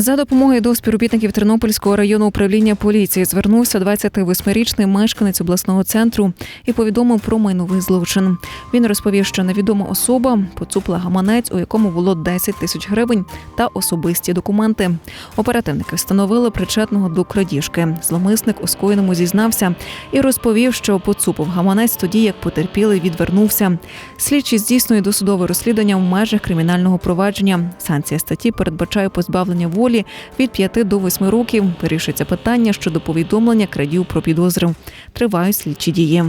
За допомогою до співробітників Тернопільського району управління поліції звернувся 28-річний мешканець обласного центру і повідомив про майновий злочин. Він розповів, що невідома особа поцупила гаманець, у якому було 10 тисяч гривень та особисті документи. Оперативники встановили причетного до крадіжки. Зломисник у скоєному зізнався і розповів, що поцупив гаманець тоді, як потерпілий відвернувся. Слідчі здійснює досудове розслідування в межах кримінального провадження. Санкція статті передбачає позбавлення волі від 5 до 8 років. вирішиться питання щодо повідомлення крадів про підозри. Тривають слідчі дії.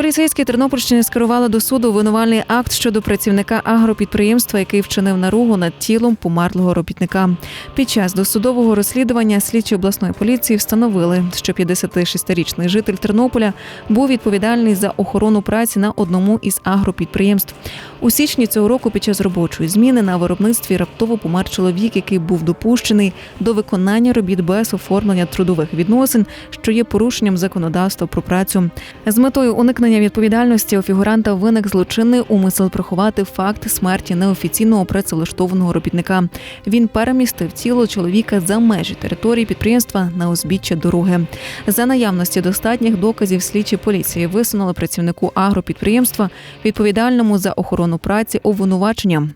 Поліцейські Тернопільщини скерували до суду винувальний акт щодо працівника агропідприємства, який вчинив наругу над тілом померлого робітника. Під час досудового розслідування слідчі обласної поліції встановили, що 56-річний житель Тернополя був відповідальний за охорону праці на одному із агропідприємств. У січні цього року під час робочої зміни на виробництві раптово помер чоловік, який був допущений до виконання робіт без оформлення трудових відносин, що є порушенням законодавства про працю. З метою уникнення відповідальності у фігуранта виник злочинний умисел приховати факт смерті неофіційного працевлаштованого робітника. Він перемістив тіло чоловіка за межі території підприємства на узбіччя дороги. За наявності достатніх доказів слідчі поліції висунули працівнику агропідприємства відповідальному за охорону праці обвинувачення.